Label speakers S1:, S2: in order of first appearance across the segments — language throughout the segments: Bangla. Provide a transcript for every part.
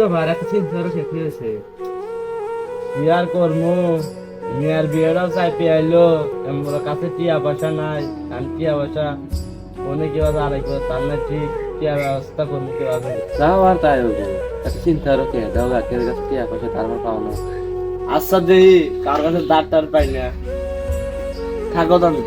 S1: ব্যাপার একটা চিন্তা করে শেষ হয়েছে?
S2: বিয়ার কর্ম, মেয়ের বিয়েটাও চাই পেয়াইলো আমার কাছে টিয়া পয়সা নাই আমি টিয়া পয়সা কোনে কীভাবে আড়াই করে, তার না ঠিক, টিয়া ব্যবস্থা করব কীভাবে?
S1: তাও আর তাই হব একটা চিন্তা রকে দাও গাছের কাছে টিয়া পয়সা, তার আমার পাও না
S2: আচ্ছা দেই, কার কাছে দাঁড় টার পাই না। থাকো তাহলে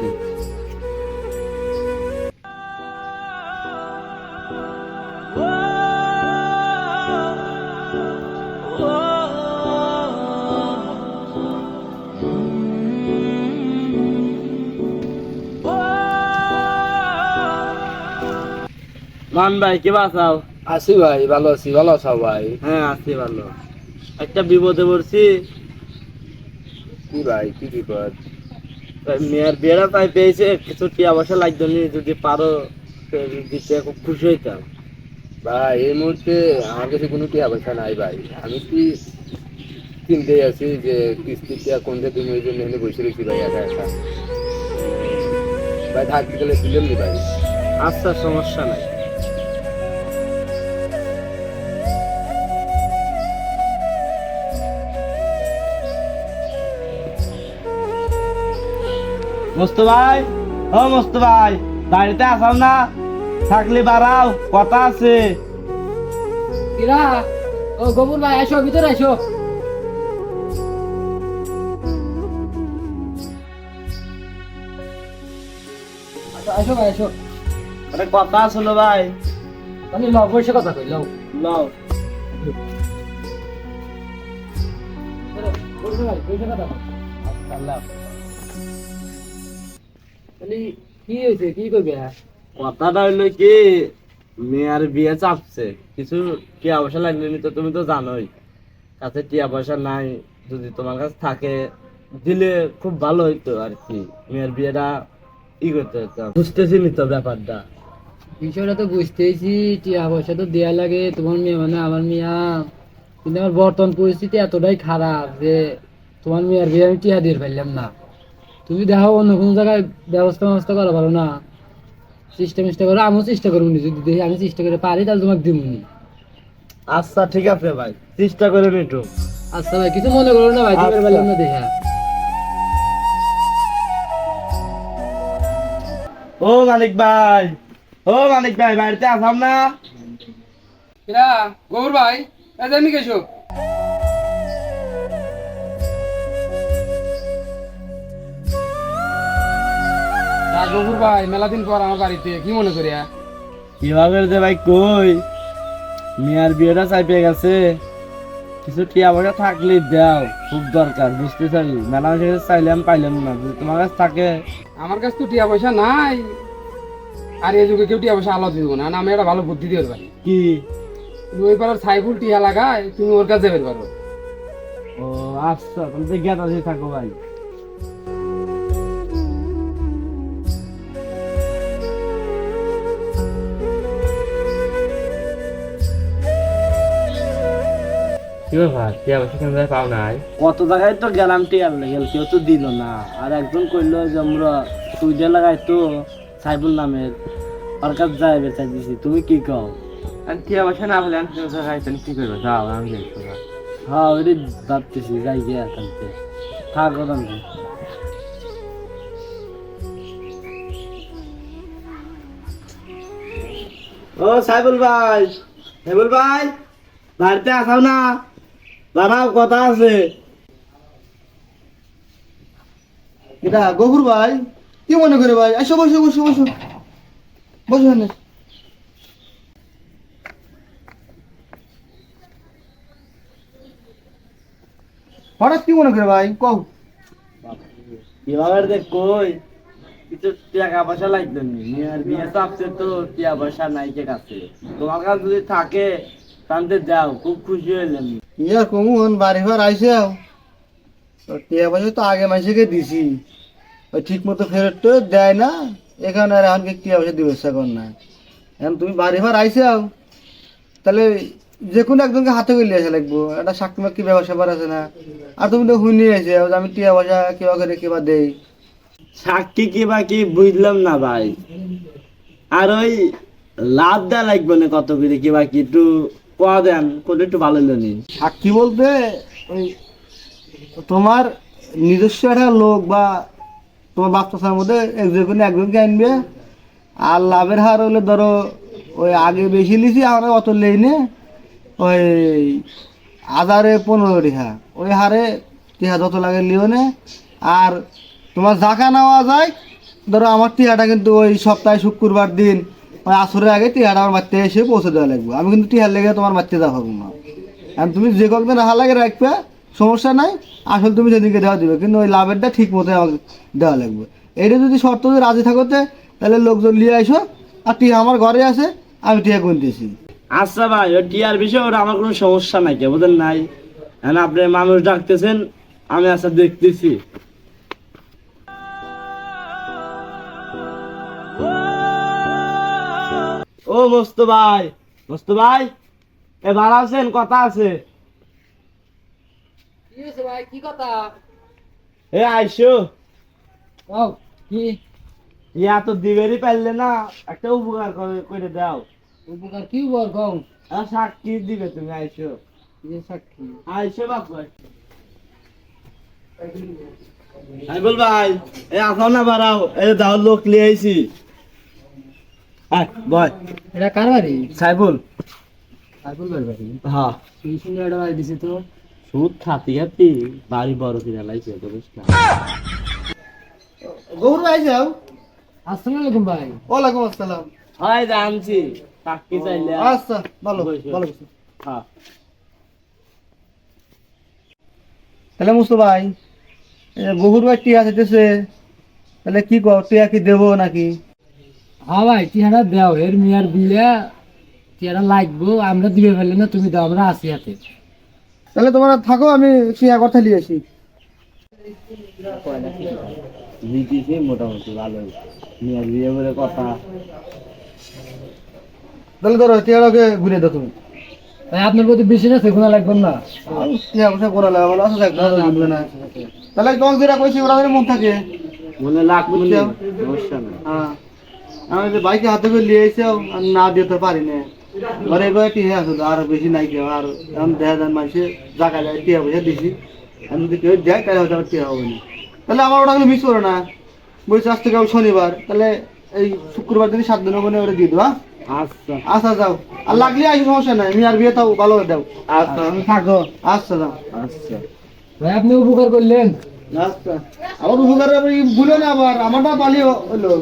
S2: মান ভাই কি বাঁচাও
S1: আছি ভাই ভালো আছি। ভালো আছো ভাই?
S2: হ্যাঁ আছি ভালো। একটা বিপদে পড়ছি।
S1: কি ভাই কি বিপদ?
S2: মেয়ের বিয়েটা তাই পেয়েছে কিছু টিয়া পয়সা লাগতো নি যদি পারো দিতে খুব খুশি হইতাম।
S1: ভাই এই মুহূর্তে আমার কাছে কোনো টিয়া পয়সা নাই ভাই। আমি কি চিনতে আছি যে কিস্তি টিয়া কোনটা তুমি ওই জন্য এখানে বসে রয়েছি ভাই একা একা। ভাই থাকতে গেলে দিলাম নি ভাই?
S2: আচ্ছা সমস্যা নাই। মস্তু ভাই ও মস্তু ভাই বাড়িতে আসাও না? থাকলে বাড়াও কথা আছে।
S3: কিরা ও গোবর ভাই আসো ভিতরে আসো আসো, আসো ভাই আসো
S2: একটা কথা আসলো ভাই।
S3: আমি লও বসে কথা কই লও।
S2: লও।
S3: বসে ভাই বসে কথা
S2: আল্লাহ
S3: তাহলে কি হয়েছে? কি করবে?
S2: কথাটা হইল কি মেয়ের বিয়ে চাপছে। কিছু টিয়া পয়সা লাগলে তো তুমি তো জানোই। কাছে টিয়া পয়সা নাই যদি তোমার কাছে থাকে দিলে খুব ভালো হইতো আর কি। মেয়ের বিয়েটা ই করতে হতো বুঝতেছি নি তো ব্যাপারটা?
S3: বিষয়টা তো বুঝতেইছি টিয়া পয়সা তো দেয়া লাগে। তোমার মেয়ে মানে আমার মিয়া। কিন্তু আমার বর্তমান পরিস্থিতি এতটাই খারাপ যে তোমার মেয়ের বিয়ে আমি টিয়া দিয়ে ফেললাম না। তুমি দেখো অন্য কোনো জায়গায় ব্যবস্থা ব্যবস্থা করা ভালো না। চেষ্টা মেষ্টা করো আমিও চেষ্টা করব যদি দেখি আমি চেষ্টা করে পারি তাহলে তোমাকে দিব
S2: আচ্ছা ঠিক আছে ভাই। চেষ্টা করে একটু
S3: আচ্ছা ভাই কিছু মনে করো না ভাই
S2: আচ্ছা।
S3: পারলাম না দেখা।
S2: ও মালিক ভাই ও মালিক ভাই বাড়িতে আসাম না?
S4: গৌর ভাই আমি কেছো গৌর ভাই মেলা দিন পর আমার বাড়িতে কি মনে করিয়া
S2: কীভাবে যে ভাই কই? মেয়ের বিয়েটা চাইপে গেছে। কিছু টিয়া পয়সা থাকলে দাও খুব দরকার বুঝতে চাই মেলা মাসের চাইলাম পাইলাম না যদি তোমার কাছে থাকে।
S4: আমার কাছে তো টিয়া পয়সা নাই। আর এই যুগে কেউ টিয়া পয়সা আলো দিব না আমি একটা ভালো বুদ্ধি দিয়ে পারি।
S2: কি?
S4: ওই পাড়ার সাইফুল টিয়া লাগায় তুমি ওর কাছে যাবে পারো
S2: ও আচ্ছা তুমি তো জ্ঞাত আছে থাকো ভাই।
S1: কি ব্যাপার পাও নাই?
S2: কত জায়গায় তো গেলাম টিয়ার লেগেল কেউ তো দিল না। আর একজন কইলো যে আমরা সুইডে লাগাই তো সাইবুল নামের। ওর কাছে যাইবে চাই দিছি। তুমি কি কও?
S1: আর টিয়া পয়সা না পেলে আমি জায়গায় তুমি কি করবে? যাও আমি না
S2: হ্যাঁ ওইটাই ভাবতেছি যাই গিয়ে একান্তে থাকো। তান্তে ও সাইবুল ভাই সাইবুল ভাই বাড়িতে আসাও না? দাঁড়াও, কথা আছে।
S5: এটা গফুর ভাই? কি মনে করে ভাই? আসো বসো বসো বসো। বসো। হঠাৎ কি মনে করে ভাই? কও।
S2: কীভাবে দেখ কই, কিছু টাকা পয়সা লাগতো নি। মেয়ের বিয়ে চাপছে তো টিয়া পয়সা নাই কে কাছে। তোমার কাছে যদি থাকে তাহলে যাও খুব খুশি হইলাম।
S5: ইয়া কমুন বাড়ি ঘর আইসে তো টিয়া পয়সা তো আগে মাসেকে দিছি। ওই ঠিক মতো ফেরত তো দেয় না এখানে আর এখন টিয়া পয়সা দিবে কর না এখন তুমি বাড়ি ঘর আইসে তাহলে যে কোনো একজনকে হাতে করে আসা লাগবো একটা সাক্ষী মাক্ষী ব্যবসা বার আছে না? আর তুমি তো হুই নিয়ে এসে আমি টিয়া পয়সা কিবা করে কিবা দেই।
S2: সাক্ষী কি বা কি বুঝলাম না ভাই। আর ওই লাভ দেওয়া লাগবে না কত করে কি বা কি একটু কোয়া দেন কোনটা একটু ভালো নি
S5: সাক্ষী বলতে ওই তোমার নিজস্ব একটা লোক বা তোমার বাচ্চার মধ্যে একজন একজনকে আনবে, আর লাভের হার হলে ধরো, ওই আগে বেশি লিছি আমরা অত লেই নে, ওই হাজারে পনেরো রিহা। ওই হারে টিহা যত লাগে লিও নে, আর তোমার জাকা নেওয়া যায়, ধরো আমার টিহাটা কিন্তু ওই সপ্তাহে শুক্রবার দিন আসরের আগে টিহাটা আমার বাড়িতে এসে পৌঁছে দেওয়া লাগবে। আমি কিন্তু টিহার লেগে তোমার বাড়িতে দেওয়া পারব না। আর তুমি যে কয়েকদিন রাখা লাগে রাখবে, সমস্যা নাই, আসলে তুমি সেদিনকে দেওয়া দিবে, কিন্তু ওই লাভেরটা ঠিক মতো আমাকে দেওয়া লাগবে। এটা যদি শর্ত যদি রাজি থাকোতে তাহলে লোকজন নিয়ে আসো আর টিয়া আমার ঘরে আছে, আমি টিয়া গুনতেছি
S2: আচ্ছা ভাই, ওই টিয়ার বিষয়ে ওটা আমার কোনো সমস্যা নাই কে, বুঝেন নাই? এখন আপনি মানুষ ডাকতেছেন, আমি আচ্ছা দেখতেছি। ও মস্ত ভাই মস্ত ভাই এ ভালো আছেন কথা আছে।
S3: কি হয়েছে ভাই? কি কথা?
S2: এ আইসো।
S3: কি?
S2: ইয়া তো দিবেরই পারলে না একটা উপকার করে করে দাও।
S3: উপকার কি বল কও
S2: আর সাক্ষী দিবে তুমি আইসো।
S3: যে সাক্ষী?
S2: আইসো বাপু ভাই এ আসো না বাড়াও। এই দাও লোক লিয়ে আইছি। আয় বয়।
S3: এটা কার বাড়ি?
S2: সাইবুল
S3: সাইফুল ভাইয়ের বাড়ি?
S2: হ্যাঁ।
S3: এই সুন্দর একটা বাড়ি দিছে তো
S2: সুদ খাতি খাতি বাড়ি বড় কিনা লাইছে বুঝিস না
S5: গৌর আইসাও
S3: আসসালামু আলাইকুম ভাই।
S5: ওয়ালাইকুম আসসালাম।
S2: হয় জানছি। চাইলে।
S5: আচ্ছা ভালো
S2: বসো।
S5: ভালো
S2: হ্যাঁ।
S5: তাহলে মুস্তু ভাই গহুর ভাই টিয়া যেতেছে তাহলে কি কর টিয়া কি দেবো নাকি?
S3: হ্যাঁ ভাই টিহারা দাও এর মিয়ার বিয়া টিহারা লাগবো আমরা দিবে ফেললে না তুমি দাও আমরা আসি হাতে।
S5: তাহলে তোমরা থাকো আমি টিয়া কথা নিয়ে আসি।
S2: মোটামুটি ভালো? মেয়ের বিয়ে বলে কথা।
S5: তাহলে ধরো টিয়াটাকে ঘুরে দাও তুমি।
S3: ভাই আপনার প্রতি বিশ্বাস আছে কোনো লাগবে না?
S5: তাহলে তোমাকে যেটা কইছি ওরা যেন মন থাকে।
S2: মনে লাগবে না। সমস্যা
S5: হ্যাঁ। আমি যে বাইকে হাতে করে নিয়ে এসে আর না দিতে পারি না। ঘরে এবার টিয়া আছে আর বেশি নাই কেউ আর এখন দেখা যান মানুষে জায়গা যায় টিয়া পয়সা দিছি। আর যদি কেউ দেয় তাহলে হয়তো আমার টিয়া হবে না। তাহলে আমার ওটা মিস করো না। বলছি আজ থেকে শনিবার তাহলে এই শুক্রবার দিন সাত দিনের মনে ওটা দিয়ে দেবো?
S2: আচ্ছা।
S5: আচ্ছা যাও। আর লাগলে আসি সমস্যা নাই। আমি আর বিয়ে তাও ভালো করে দাও।
S2: আচ্ছা
S5: থাকো। আচ্ছা যাও।
S2: আচ্ছা।
S3: ভাই আপনি উপকার করলেন।
S5: আচ্ছা। আমার উপকার ভুলে না আবার। আমারটা পালি হলো।